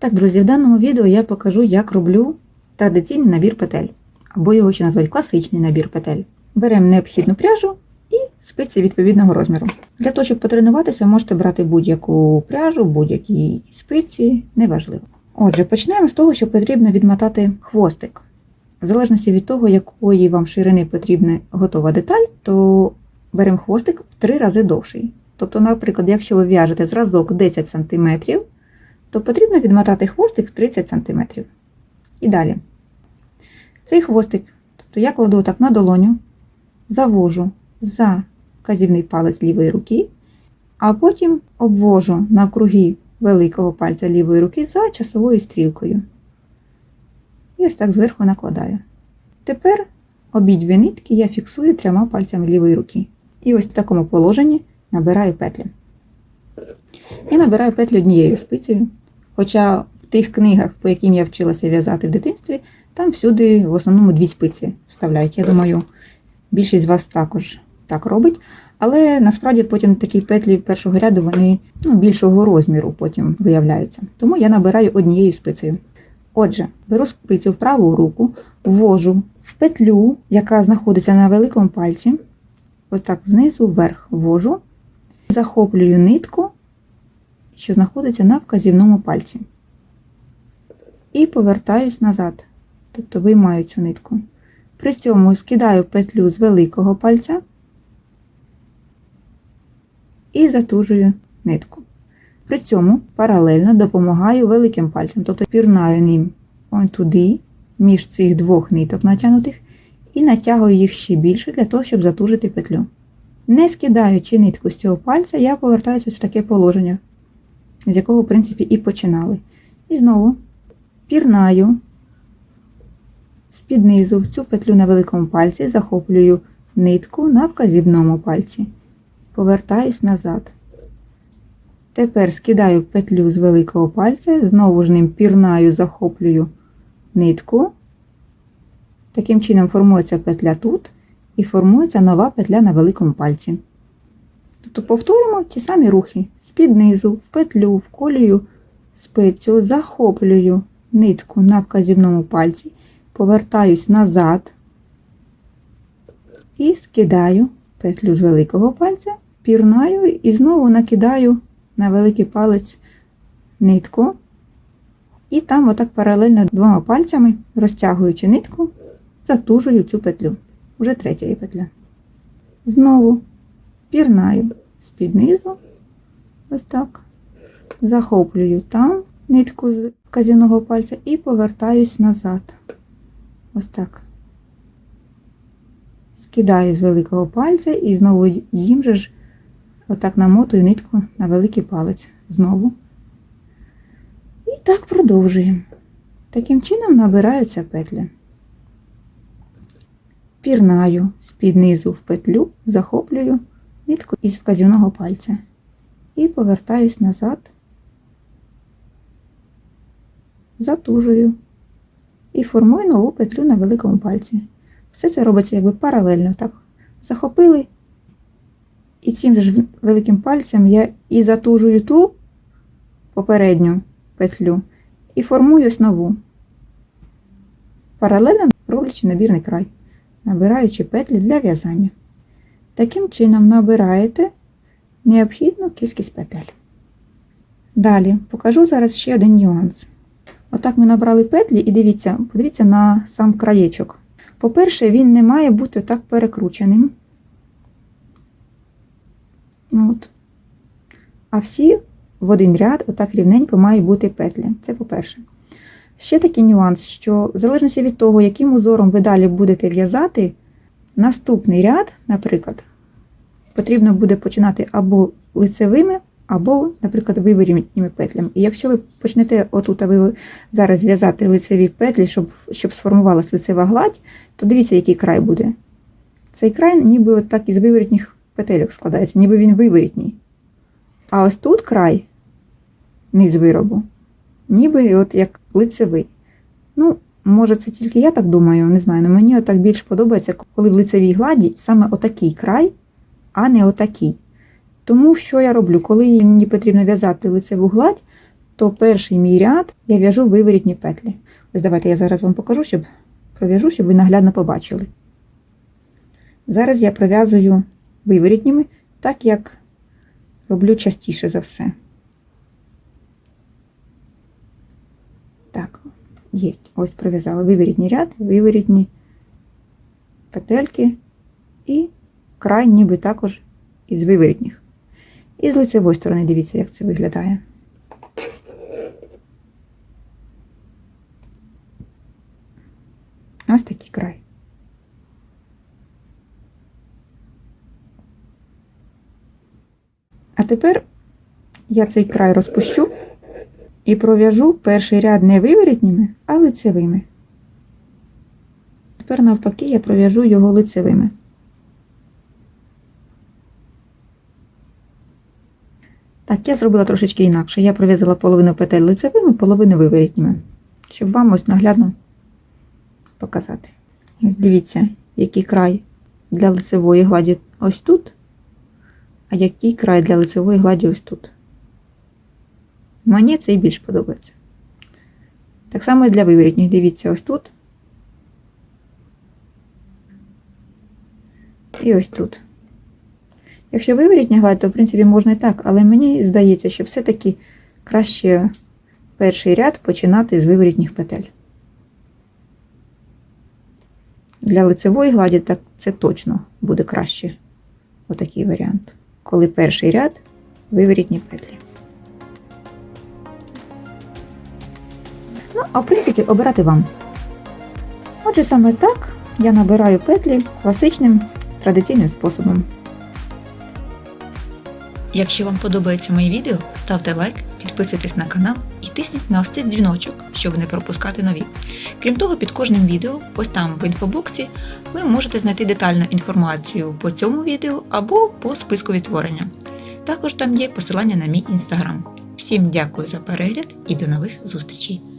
Так, друзі, в даному відео я покажу, як роблю традиційний набір петель, або його ще назвати класичний набір петель. Беремо необхідну пряжу і спиці відповідного розміру. Для того, щоб потренуватися, можете брати будь-яку пряжу, будь-які спиці, неважливо. Отже, почнемо з того, що потрібно відмотати хвостик. В залежності від того, якої вам ширини потрібна готова деталь, то беремо хвостик в три рази довший. Тобто, наприклад, якщо ви в'яжете зразок 10 см, то потрібно відмотати хвостик в 30 см. І далі. Цей хвостик, тобто я кладу так на долоню, завожу за вказівний палець лівої руки, а потім обвожу навкруги великого пальця лівої руки за часовою стрілкою. І ось так зверху накладаю. Тепер обидві нитки я фіксую трьома пальцями лівої руки. І ось в такому положенні набираю петлі. Я набираю петлі однією спицею. Хоча в тих книгах, по яким я вчилася в'язати в дитинстві, там всюди в основному дві спиці вставляють. Я думаю, більшість з вас також так робить. Але насправді потім такі петлі першого ряду вони ну, більшого розміру потім виявляються. Тому я набираю однією спицею. Отже, беру спицю в праву руку, ввожу в петлю, яка знаходиться на великому пальці. Отак знизу вверх ввожу, захоплюю нитку, що знаходиться на вказівному пальці. І повертаюсь назад, тобто виймаю цю нитку. При цьому скидаю петлю з великого пальця і затужую нитку. При цьому паралельно допомагаю великим пальцем, тобто пірнаю ним туди, між цих двох ниток натягнутих, і натягую їх ще більше для того, щоб затужити петлю. Не скидаючи нитку з цього пальця, я повертаюся в таке положення, з якого, в принципі, і починали. І знову пірнаю з-під низу в цю петлю на великому пальці, захоплюю нитку на вказівному пальці, повертаюсь назад. Тепер скидаю петлю з великого пальця, знову ж ним пірнаю, захоплюю нитку. Таким чином формується петля тут і формується нова петля на великому пальці. Тобто повторюємо ті самі рухи. З-під низу, в петлю, вколюю спицю, захоплюю нитку на вказівному пальці, повертаюсь назад і скидаю петлю з великого пальця, пірнаю і знову накидаю на великий палець нитку. І там, отак паралельно двома пальцями, розтягуючи нитку, затужую цю петлю. Уже третя є петля. Знову пірнаю з-під низу, ось так. Захоплюю там нитку з вказівного пальця і повертаюсь назад. Ось так. Скидаю з великого пальця і знову їм же ж отак намотую нитку на великий палець знову. І так продовжуємо. Таким чином набираються петлі. Пірнаю з-під низу в петлю, захоплюю нитку із вказівного пальця і повертаюсь назад, затужую і формую нову петлю на великому пальці. Все це робиться якби паралельно. Так, захопили, і цим же великим пальцем я і затужую ту попередню петлю і формую нову. Паралельно роблячи набірний край набираючи петлі для в'язання. Таким чином набираєте необхідну кількість петель. Далі покажу зараз ще один нюанс. Отак ми набрали петлі і дивіться, подивіться на сам краєчок. По-перше, він не має бути так перекрученим. От. А всі в один ряд, отак рівненько, мають бути петлі. Це по-перше. Ще такий нюанс, що в залежності від того, яким узором ви далі будете в'язати, наступний ряд, наприклад, потрібно буде починати або лицевими, або, наприклад, виворітніми петлями. І якщо ви почнете отут, а ви зараз в'язати лицеві петлі, щоб щоб сформувалась лицева гладь, то дивіться, який край буде. Цей край ніби от так із виворітніх петельок складається, ніби він виворітній. А ось тут край, низ виробу ніби от як лицевий. Ну, може, це тільки я так думаю, не знаю, але мені отак більше подобається, коли в лицевій гладі саме отакий край, а не отакий. Тому що я роблю, коли мені потрібно в'язати лицеву гладь, то перший мій ряд я в'яжу виворітні петлі. Ось давайте я зараз вам покажу, щоб пров'яжу, щоб ви наглядно побачили. Зараз я пров'язую виворітніми, так як роблю частіше за все. Так, є. Ось пров'язала виворітній ряд, виворітні петельки і край ніби також із виворітніх. І з лицевої сторони дивіться, як це виглядає. Ось такий край. А тепер я цей край розпущу і пров'яжу перший ряд не виворітніми, а лицевими. Тепер навпаки я пров'яжу його лицевими. Так, я зробила трошечки інакше. Я пров'язала половину петель лицевими, половину виворітніми, щоб вам ось наглядно показати. Ось дивіться, який край для лицевої гладі ось тут, а який край для лицевої гладі ось тут. Мені цей більш подобається. Так само і для виворітніх. Дивіться ось тут. І ось тут. Якщо виворітня гладь, то в принципі можна і так, але мені здається, що все-таки краще перший ряд починати з виворітніх петель. Для лицевої гладі так це точно буде краще. Отакий варіант. Коли перший ряд виворітні петлі. А в принципі, обирати вам. Отже, саме так я набираю петлі класичним традиційним способом. Якщо вам подобається моє відео, ставте лайк, підписуйтесь на канал і тисніть на ось цей дзвіночок, щоб не пропускати нові. Крім того, під кожним відео, ось там в інфобоксі, ви можете знайти детальну інформацію по цьому відео або по списку відтворення. Також там є посилання на мій інстаграм. Всім дякую за перегляд і до нових зустрічей!